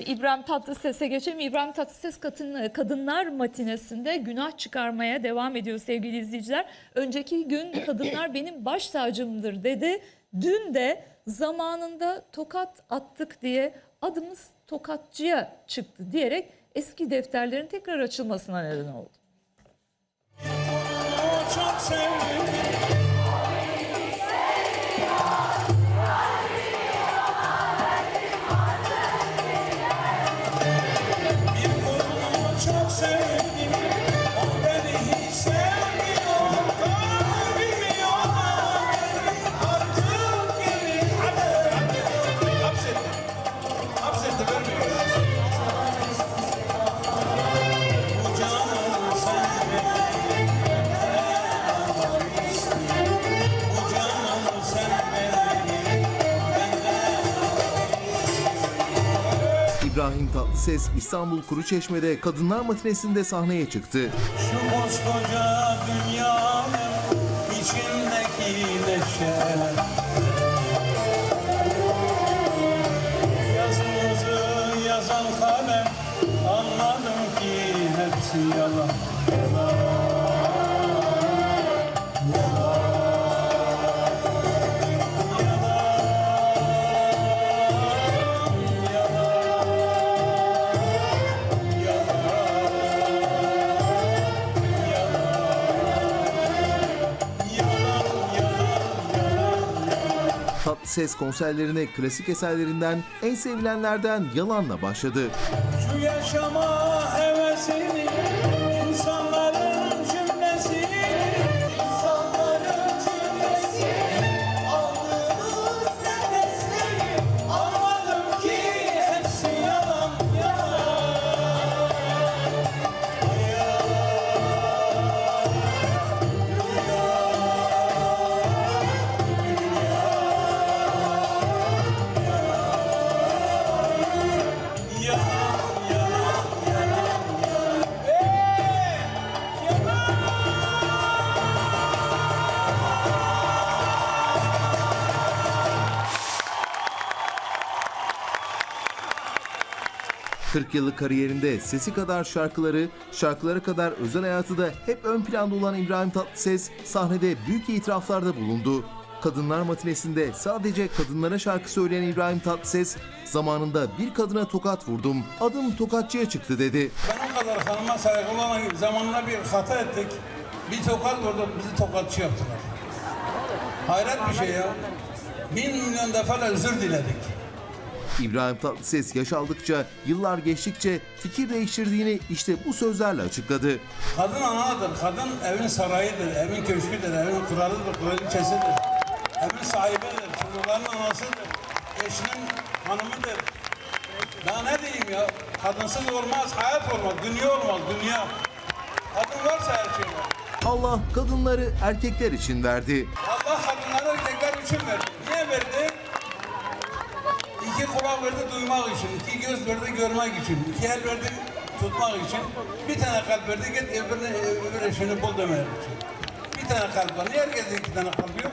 İbrahim Tatlıses'e geçelim. İbrahim Tatlıses kadın, kadınlar matinesinde günah çıkarmaya devam ediyor sevgili izleyiciler. Önceki gün kadınlar benim baş tacımdır dedi. Dün de zamanında tokat attık diye adımız tokatçıya çıktı diyerek eski defterlerin tekrar açılmasına neden oldu. çok sevdim. Çok sevdim. Tatlıses İstanbul Kuruçeşme'de Kadınlar Matinesinde sahneye çıktı. Şu koskoca dünyanın içindeki neşe Yazımızı yazan kalem Anladım ki hepsi yalan Tatlıses konserlerine klasik eserlerinden en sevilenlerden Yalan'la başladı. Şu yaşama 40 yıllık kariyerinde sesi kadar şarkıları, şarkılara kadar özel hayatı da hep ön planda olan İbrahim Tatlıses sahnede büyük itiraflarda bulundu. Kadınlar matinesinde sadece kadınlara şarkı söyleyen İbrahim Tatlıses zamanında bir kadına tokat vurdum, adım tokatçıya çıktı dedi. Ben o kadar hanıma saygılı olan zamanla bir hata ettik. Bir tokat vurdu, bizi tokatçı yaptılar. Hayret bir şey ya. Bin milyon defa özür diledik. İbrahim Tatlıses yaş aldıkça, yıllar geçtikçe fikir değiştirdiğini işte bu sözlerle açıkladı. Kadın anadır, kadın evin sarayıdır, evin köşküdür, evin kralıdır, kraliçesidir. Evin sahibidir, çocukların anasıdır, eşinin hanımıdır. Daha ne diyeyim ya? Kadınsız olmaz, hayat olmaz, dünya olmaz, dünya. Kadın varsa her şey var. Allah kadınları erkekler için verdi. Allah kadınları erkekler için verdi. Verdi duymak için, iki göz verdi görmek için, iki el verdi tutmak için, bir tane kalp verdi git öbürüne, öbür eşini bul demek için. Bir tane kalp var. Niye herkesin iki tane kalbi yok?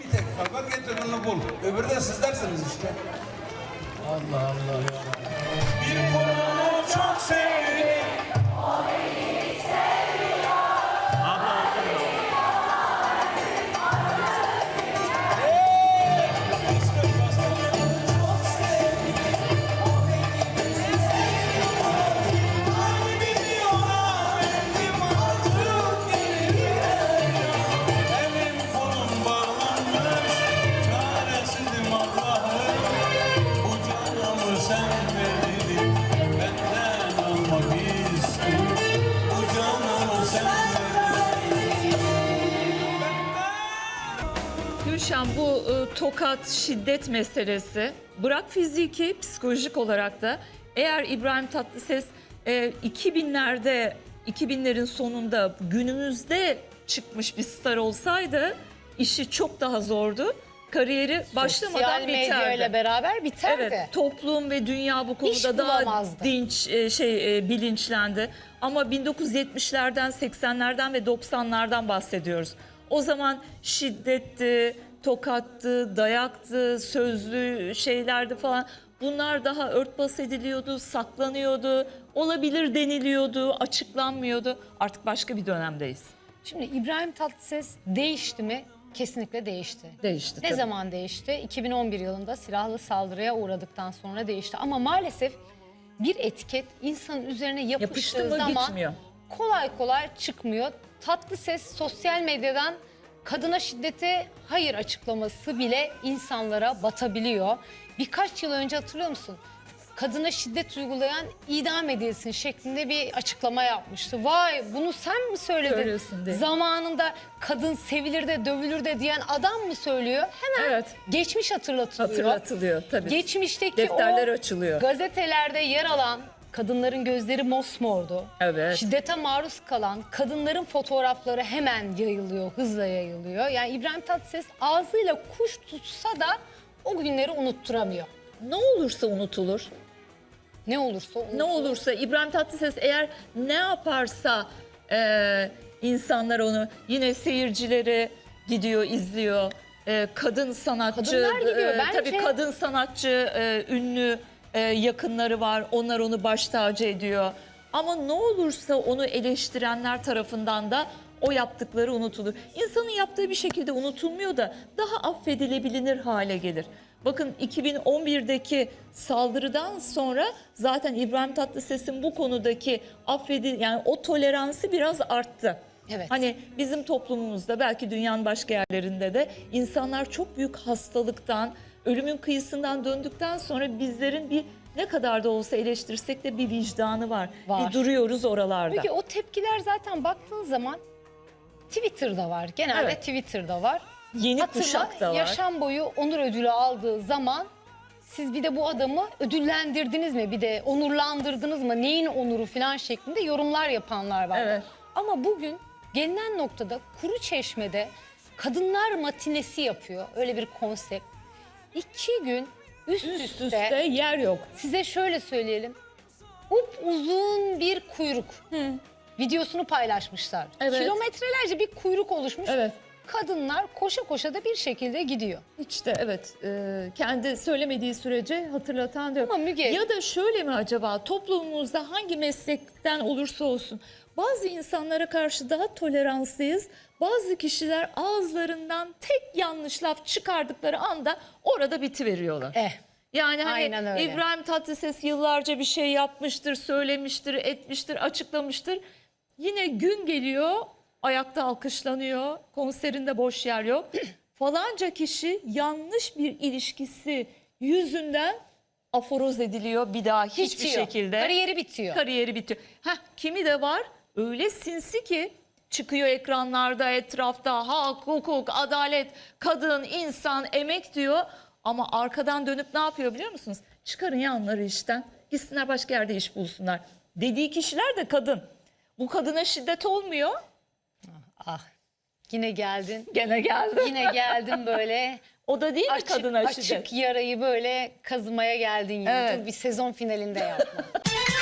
Bir tek kalp var git öbürünü bul. Öbürü de sizlersiniz işte. Allah Allah ya. Bir kulunu çok sevdim. Gülşen bu e, tokat, şiddet meselesi bırak fiziki, psikolojik olarak da eğer İbrahim Tatlıses e, 2000'lerde 2000'lerin sonunda günümüzde çıkmış bir star olsaydı işi çok daha zordu. Kariyeri başlamadan Sosyal medya ile biterdi. beraber biterdi. Evet, toplum ve dünya bu İş konuda daha bulamazdı. dinç e, şey e, bilinçlendi. Ama 1970'lerden, 80'lerden ve 90'lardan bahsediyoruz. O zaman şiddetti, tokattı, dayaktı, sözlü şeylerdi falan. Bunlar daha örtbas ediliyordu, saklanıyordu, olabilir deniliyordu, açıklanmıyordu. Artık başka bir dönemdeyiz. Şimdi İbrahim Tatlıses değişti mi? Kesinlikle değişti. Değişti Ne tabii. zaman değişti? 2011 yılında silahlı saldırıya uğradıktan sonra değişti. Ama maalesef bir etiket insanın üzerine yapıştığı Yapıştı mı zaman gitmiyor. kolay kolay çıkmıyor. Tatlıses sosyal medyadan kadına şiddete hayır açıklaması bile insanlara batabiliyor. Birkaç yıl önce hatırlıyor musun? Kadına şiddet uygulayan idam edilsin şeklinde bir açıklama yapmıştı. Vay bunu sen mi söyledin? Söylüyorsun diye. Zamanında kadın sevilir de dövülür de diyen adam mı söylüyor? Hemen Evet. geçmiş hatırlatılıyor. Hatırlatılıyor tabii. Geçmişteki Defterler o açılıyor. gazetelerde yer alan kadınların gözleri mosmordu. Evet. Şiddete maruz kalan kadınların fotoğrafları hemen yayılıyor, hızla yayılıyor. Yani İbrahim Tatlıses ağzıyla kuş tutsa da o günleri unutturamıyor. Ne olursa unutulur. Ne olursa unutulur. Ne olursa İbrahim Tatlıses eğer ne yaparsa e, insanlar onu yine seyircileri gidiyor izliyor. E, kadın sanatçı, Kadınlar gidiyor. e, Bence- tabii kadın sanatçı, e, ünlü e, yakınları var. Onlar onu baş tacı ediyor. Ama ne olursa onu eleştirenler tarafından da o yaptıkları unutulur. İnsanın yaptığı bir şekilde unutulmuyor da daha affedilebilir hale gelir. Bakın 2011'deki saldırıdan sonra zaten İbrahim Tatlıses'in bu konudaki affedi yani o toleransı biraz arttı. Evet. Hani bizim toplumumuzda belki dünyanın başka yerlerinde de insanlar çok büyük hastalıktan, ölümün kıyısından döndükten sonra bizlerin bir ne kadar da olsa eleştirsek de bir vicdanı var. Var. Bir duruyoruz oralarda. Peki o tepkiler zaten baktığın zaman Twitter'da var. Genelde Evet. Twitter'da var. Yeni Hatırla, kuşak da var. yaşam boyu onur ödülü aldığı zaman siz bir de bu adamı ödüllendirdiniz mi? Bir de onurlandırdınız mı? Neyin onuru falan şeklinde yorumlar yapanlar var. Evet. Ama bugün gelinen noktada Kuru Çeşme'de kadınlar matinesi yapıyor. Öyle bir konsept. İki gün üst, Üst üste, üste yer yok. size şöyle söyleyelim. Up uzun bir kuyruk. Videosunu paylaşmışlar. Evet. Kilometrelerce bir kuyruk oluşmuş. Evet. Kadınlar koşa koşa da bir şekilde gidiyor. De evet e, kendi söylemediği sürece hatırlatan da yok. Ama Müge- Ya da şöyle mi acaba toplumumuzda hangi meslekten olursa olsun bazı insanlara karşı daha toleranslıyız. Bazı kişiler ağızlarından tek yanlış laf çıkardıkları anda orada bitiveriyorlar. Eh. Yani hani Aynen öyle. İbrahim Tatlıses yıllarca bir şey yapmıştır, söylemiştir, etmiştir, açıklamıştır. Yine gün geliyor, ayakta alkışlanıyor, konserinde boş yer yok. Falanca kişi yanlış bir ilişkisi yüzünden aforoz ediliyor bir daha hiçbir Bitiyor. şekilde. Kariyeri bitiyor. Kariyeri bitiyor. Heh, kimi de var öyle sinsi ki çıkıyor ekranlarda etrafta hak, hukuk, adalet, kadın, insan, emek diyor. Ama arkadan dönüp ne yapıyor biliyor musunuz? Çıkarın ya onları işten. Gitsinler başka yerde iş bulsunlar. Dediği kişiler de kadın. Bu kadına şiddet olmuyor. Ah. Yine geldin. Gene geldi. Yine geldin böyle O da değil mi açık, kadına açık şiddet? yarayı böyle kazımaya geldin yine. Evet. Bir sezon finalinde yapma.